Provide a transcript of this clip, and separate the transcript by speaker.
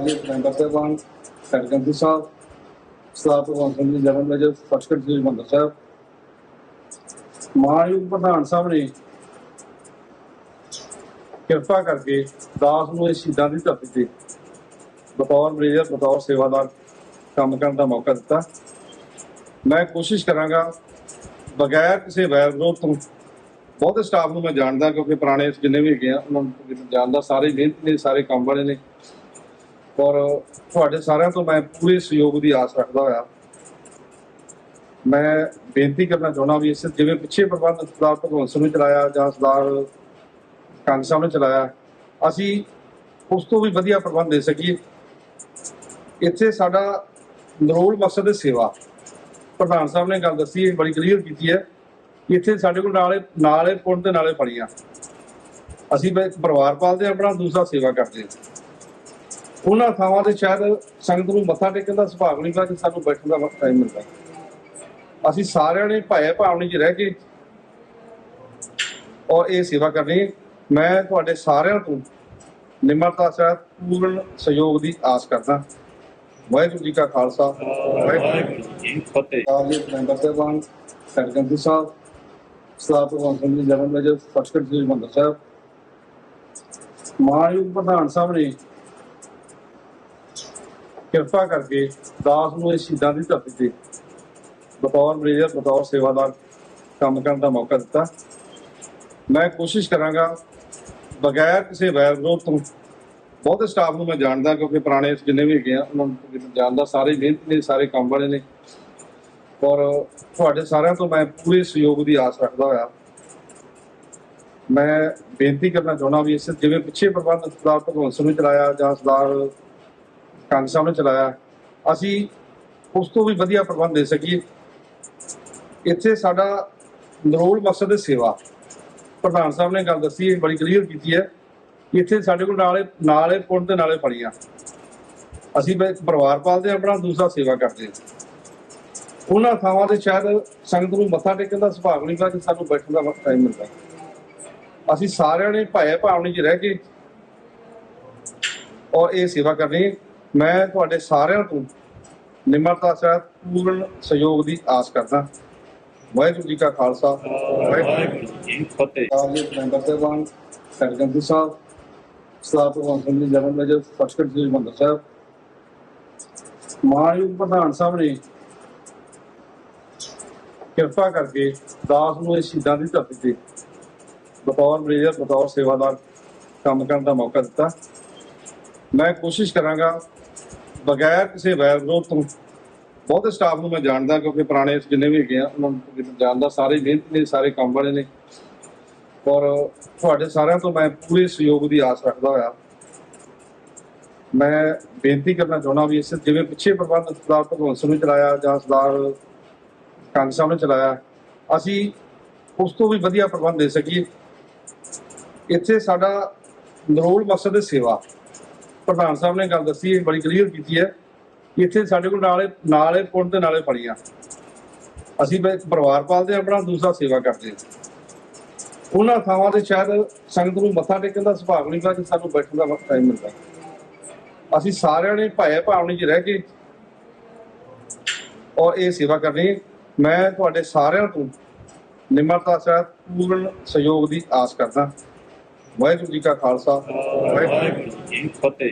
Speaker 1: ਦੇ ਮੈਂਬਰ ਸਾਹਿਬਾਨ ਸਰਗੰਦੀ ਸਾਹਿਬ ਸਲਾਹ ਭਗਵੰਤ ਸਿੰਘ ਜਨਰਲ ਮੇਜਰ ਫਸਕਟ ਜੀ ਮੰਦਰ ਸਾਹਿਬ। ਮਾਨਯੋਗ ਪ੍ਰਧਾਨ ਸਾਹਿਬ ਨੇ ਕਿਰਪਾ ਕਰਕੇ ਦਾਸ ਨੂੰ ਇਸ ਸ਼ਹੀਦਾਂ ਦੀ ਧਰਤੀ ਤੇ ਬਤੌਰ ਮੇਜਰ ਬਤੌਰ ਸੇਵਾਦਾਰ ਕੰਮ ਕਰਨ ਦਾ ਮੌਕਾ ਦਿੱਤਾ। ਮੈਂ ਕੋਸ਼ਿਸ਼ ਕਰਾਂਗਾ, ਬਗੈਰ ਕਿਸੇ ਵੈਰ ਵਿਰੋਧ ਤੋਂ, ਬਹੁਤੇ ਸਟਾਫ ਨੂੰ ਮੈਂ ਜਾਣਦਾ ਕਿਉਂਕਿ ਪੁਰਾਣੇ ਜਿੰਨੇ ਵੀ ਹੈਗੇ ਆ, ਉਹਨਾਂ ਨੂੰ ਜਾਣਦਾ, ਸਾਰੇ ਮਿਹਨਤ ਨੇ, ਸਾਰੇ ਕੰਮ ਵਾਲੇ ਨੇ। ਔਰ ਤੁਹਾਡੇ ਸਾਰਿਆਂ ਤੋਂ ਮੈਂ ਪੂਰੇ ਸਹਿਯੋਗ ਦੀ ਆਸ ਰੱਖਦਾ ਹੋਇਆ। ਮੈਂ ਬੇਨਤੀ ਕਰਨਾ ਚਾਹੁੰਦਾ ਵੀ ਇਸ ਜਿਵੇਂ ਪਿੱਛੇ ਪ੍ਰਬੰਧ ਸਰਦਾਰ ਭਗਵੰਤ ਸਿੰਘ ਨੇ ਚਲਾਇਆ ਜਾਂ ਸਰਦਾਰ ਕੰਗ ਸਾਹਿਬ ਨੇ ਚਲਾਇਆ, ਅਸੀਂ ਉਸ ਤੋਂ ਵੀ ਵਧੀਆ ਪ੍ਰਬੰਧ ਦੇ ਸਕੀਏ। ਇੱਥੇ ਸਾਡਾ ਨਰੋਲ ਮਕਸਦ ਹੈ ਸੇਵਾ, ਪ੍ਰਧਾਨ ਸਾਹਿਬ ਨੇ ਗੱਲ ਦੱਸੀ ਹੈ ਬੜੀ ਕਲੀਅਰ ਕੀਤੀ ਹੈ ਇੱਥੇ ਸਾਡੇ ਕੋਲ ਨਾਲੇ ਨਾਲੇ ਪੁੰਡ ਤੇ ਨਾਲੇ ਫਲੀਆਂ ਅਸੀਂ ਇੱਕ ਪਰਿਵਾਰ ਪਾਲਦੇ ਹਾਂ ਆਪਣਾ ਦੂਸਰਾ ਸੇਵਾ ਕਰਦੇ ਹਾਂ। ਉਹਨਾਂ ਥਾਵਾਂ ਤੇ ਸ਼ਾਇਦ ਸੰਗਤ ਨੂੰ ਮੱਥਾ ਟੇਕਣ ਦਾ ਸੁਭਾਗ ਨਹੀਂ ਕਿ ਸਾਨੂੰ ਬੈਠਣ ਦਾ ਵਕਤ ਟਾਈਮ ਮਿਲਦਾ। ਅਸੀਂ ਸਾਰਿਆਂ ਨੇ ਭਾਏ ਭਾਵਨੀ 'ਚ ਰਹਿ ਕੇ ਔਰ ਇਹ ਸੇਵਾ ਕਰਨੀ ਹੈ। ਮੈਂ ਤੁਹਾਡੇ ਸਾਰਿਆਂ ਤੋਂ ਨਿਮਰਤਾ ਸਹਿਤ ਪੂਰਨ ਸਹਿਯੋਗ ਦੀ ਆਸ ਕਰਦਾ। ਵਾਹਿਗੁਰੂ ਜੀ ਕਾ ਖਾਲਸਾ, ਵਾਹਿਗੁਰੂ
Speaker 2: ਜੀ ਫਤਿਹ।
Speaker 1: ਸਾਹਿਬ ਮੈਂਬਰ ਸਾਹਿਬਾਨ ਸਰਗੰਦੀ ਸਾਹਿਬ, ਸਲਾਹ ਭਗਵੰਤ ਸਿੰਘ ਜੀ ਜਨਰਲ ਮੇਜਰ ਫਸਕਟ ਜੀ ਮੰਦਰ ਸਾਹਿਬ। ਮਾਨਯੋਗ ਪ੍ਰਧਾਨ ਸਾਹਿਬ ਨੇ ਕਿਰਪਾ ਕਰਕੇ ਦਾਸ ਨੂੰ ਇਸ ਸ਼ਹੀਦਾਂ ਦੀ ਧਰਤੀ ਤੇ ਬਤੌਰ ਮੇਜਰ, ਬਤੌਰ ਸੇਵਾਦਾਰ ਕੰਮ ਕਰਨ ਦਾ ਮੌਕਾ ਦਿੱਤਾ। ਮੈਂ ਕੋਸ਼ਿਸ਼ ਕਰਾਂਗਾ, ਬਗੈਰ ਕਿਸੇ ਵੈਰ ਵਿਰੋਧ ਤੋਂ ਬਹੁਤੇ ਸਟਾਫ ਨੂੰ ਮੈਂ ਜਾਣਦਾ ਕਿਉਂਕਿ ਪੁਰਾਣੇ ਜਿੰਨੇ ਵੀ ਹੈਗੇ ਆ, ਉਹਨਾਂ ਨੂੰ ਜਾਣਦਾ, ਸਾਰੇ ਮਿਹਨਤ ਨੇ, ਸਾਰੇ ਕੰਮ ਵਾਲੇ ਨੇ। ਔਰ ਤੁਹਾਡੇ ਸਾਰਿਆਂ ਤੋਂ ਮੈਂ ਪੂਰੇ ਸਹਿਯੋਗ ਦੀ ਆਸ ਰੱਖਦਾ ਹੋਇਆ। ਮੈਂ ਬੇਨਤੀ ਕਰਨਾ ਚਾਹੁੰਦਾ ਵੀ ਇਸ ਜਿਵੇਂ ਪਿੱਛੇ ਪ੍ਰਬੰਧ ਸਰਦਾਰ ਭਗਵੰਤ ਸਿੰਘ ਨੇ ਚਲਾਇਆ ਜਾਂ ਸਰਦਾਰ ਕੰਗ ਸਾਹਿਬ ਨੇ ਚਲਾਇਆ। ਅਸੀਂ ਉਸ ਤੋਂ ਵੀ ਵਧੀਆ ਪ੍ਰਬੰਧ ਦੇ ਸਕੀਏ। ਇੱਥੇ ਸਾਡਾ ਨਰੋਲ ਮਕਸਦ ਹੈ ਸੇਵਾ। ਪ੍ਰਧਾਨ ਸਾਹਿਬ ਨੇ ਗੱਲ ਦੱਸੀ ਹੈ ਬੜੀ ਕਲੀਅਰ ਕੀਤੀ ਹੈ। ਕਿ ਇੱਥੇ ਸਾਡੇ ਕੋਲ ਨਾਲੇ ਨਾਲੇ ਪੁੰਡ ਤੇ ਨਾਲੇ ਫਲੀਆਂ ਅਸੀਂ ਪਰਿਵਾਰ ਪਾਲਦੇ ਹਾਂ, ਆਪਣਾ ਦੂਸਰਾ ਸੇਵਾ ਕਰਦੇ ਹਾਂ। ਉਹਨਾਂ ਥਾਵਾਂ ਤੇ ਸ਼ਾਇਦ ਸੰਗਤ ਨੂੰ ਮੱਥਾ ਟੇਕਣ ਦਾ ਸੁਭਾਗ ਨਹੀਂ ਪਿਆ ਕਿ ਸਾਨੂੰ ਬੈਠਣ ਦਾ ਟਾਈਮ ਮਿਲਦਾ। ਅਸੀਂ ਸਾਰਿਆਂ ਨੇ ਭਾਏ ਭਾਵਨੀ 'ਚ ਰਹਿ ਕੇ ਔਰ ਇਹ ਸੇਵਾ ਕਰਨੀ ਮੈਂ ਤੁਹਾਡੇ ਸਾਰਿਆਂ ਤੋਂ ਨਿਮਰਤਾ ਸਹਿਤ ਪੂਰਨ ਸਹਿਯੋਗ ਦੀ ਆਸ ਕਰਦਾ। ਵਾਹਿਗੁਰੂ ਜੀ ਕਾ ਖਾਲਸਾ, ਵਾਹਿਗੁਰੂ
Speaker 2: ਜੀ ਫਤਿਹ।
Speaker 1: ਸਾਹਿਬ ਮੈਂਬਰ ਸਾਹਿਬਾਨ ਸਰਗੰਦੀ ਸਾਹਿਬ ਸਲਾਹ ਭਗਵੰਤ ਸਿੰਘ ਜੀ, ਜਨਰਲ ਮੇਜਰ ਫਸਕਟ ਜੀ ਮੰਦਰ ਸਾਹਿਬ। ਮਾਨਯੋਗ ਪ੍ਰਧਾਨ ਸਾਹਿਬ ਨੇ ਕਿਰਪਾ ਕਰਕੇ ਦਾਸ ਨੂੰ ਇਸ ਸ਼ਹੀਦਾਂ ਦੀ ਧਰਤੀ ਤੇ ਬਤੌਰ ਮੇਜਰ, ਬਤੌਰ ਸੇਵਾਦਾਰ ਕੰਮ ਕਰਨ ਦਾ ਮੌਕਾ ਦਿੱਤਾ। ਮੈਂ ਕੋਸ਼ਿਸ਼ ਕਰਾਂਗਾ ਬਗੈਰ ਕਿਸੇ ਵੈਰ ਵਿਰੋਧ ਤੋਂ ਬਹੁਤੇ ਸਟਾਫ ਨੂੰ ਮੈਂ ਜਾਣਦਾ ਕਿਉਂਕਿ ਪੁਰਾਣੇ ਜਿੰਨੇ ਵੀ ਹੈਗੇ ਆ, ਉਹਨਾਂ ਨੂੰ ਜਾਣਦਾ, ਸਾਰੇ ਮਿਹਨਤ ਨੇ, ਸਾਰੇ ਕੰਮ ਵਾਲੇ ਨੇ। ਔਰ ਤੁਹਾਡੇ ਸਾਰਿਆਂ ਤੋਂ ਮੈਂ ਪੂਰੇ ਸਹਿਯੋਗ ਦੀ ਆਸ ਰੱਖਦਾ ਹੋਇਆ। ਮੈਂ ਬੇਨਤੀ ਕਰਨਾ ਚਾਹੁੰਦਾ ਵੀ ਇਸ ਜਿਵੇਂ ਪਿੱਛੇ ਪ੍ਰਬੰਧ ਸਰਦਾਰ ਭਗਵੰਤ ਸਿੰਘ ਨੇ ਚਲਾਇਆ ਜਾਂ ਸਰਦਾਰ ਕੰਗ ਸਾਹਿਬ ਨੇ ਚਲਾਇਆ, ਅਸੀਂ ਉਸ ਤੋਂ ਵੀ ਵਧੀਆ ਪ੍ਰਬੰਧ ਦੇ ਸਕੀਏ। ਇੱਥੇ ਸਾਡਾ ਨਰੋਲ ਮਕਸਦ ਹੈ ਸੇਵਾ ਪ੍ਰਧਾਨ ਸਾਹਿਬ ਨੇ ਗੱਲ ਦੱਸੀ ਹੈ ਬੜੀ ਕਲੀਅਰ ਕੀਤੀ ਹੈ ਇੱਥੇ ਸਾਡੇ ਕੋਲ ਨਾਲੇ ਨਾਲੇ ਪੁੰਡ ਤੇ ਨਾਲੇ ਫਲੀਆਂ। ਅਸੀਂ ਇੱਕ ਪਰਿਵਾਰ ਪਾਲਦੇ ਹਾਂ, ਆਪਣਾ ਦੂਸਰਾ ਸੇਵਾ ਕਰਦੇ ਹਾਂ। ਉਹਨਾਂ ਥਾਵਾਂ ਤੇ ਸ਼ਾਇਦ ਸੰਗਤ ਨੂੰ ਮੱਥਾ ਟੇਕਣ ਦਾ ਸੁਭਾਗ ਨਹੀਂ ਕਿ ਸਾਨੂੰ ਬੈਠਣ ਦਾ ਟਾਈਮ ਮਿਲਦਾ। ਅਸੀਂ ਸਾਰਿਆਂ ਨੇ ਭਾਏ ਭਾਵਨੀ 'ਚ ਰਹਿ ਕੇ ਔਰ ਇਹ ਸੇਵਾ ਕਰਨੀ ਮੈਂ ਤੁਹਾਡੇ ਸਾਰਿਆਂ ਤੋਂ ਨਿਮਰਤਾ ਸਹਿਤ ਪੂਰਨ ਸਹਿਯੋਗ ਦੀ ਆਸ ਕਰਦਾ। ਵਾਹਿਗੁਰੂ ਜੀ ਕਾ ਖਾਲਸਾ, ਵਾਹਿਗੁਰੂ
Speaker 2: ਜੀ ਫਤਿਹ।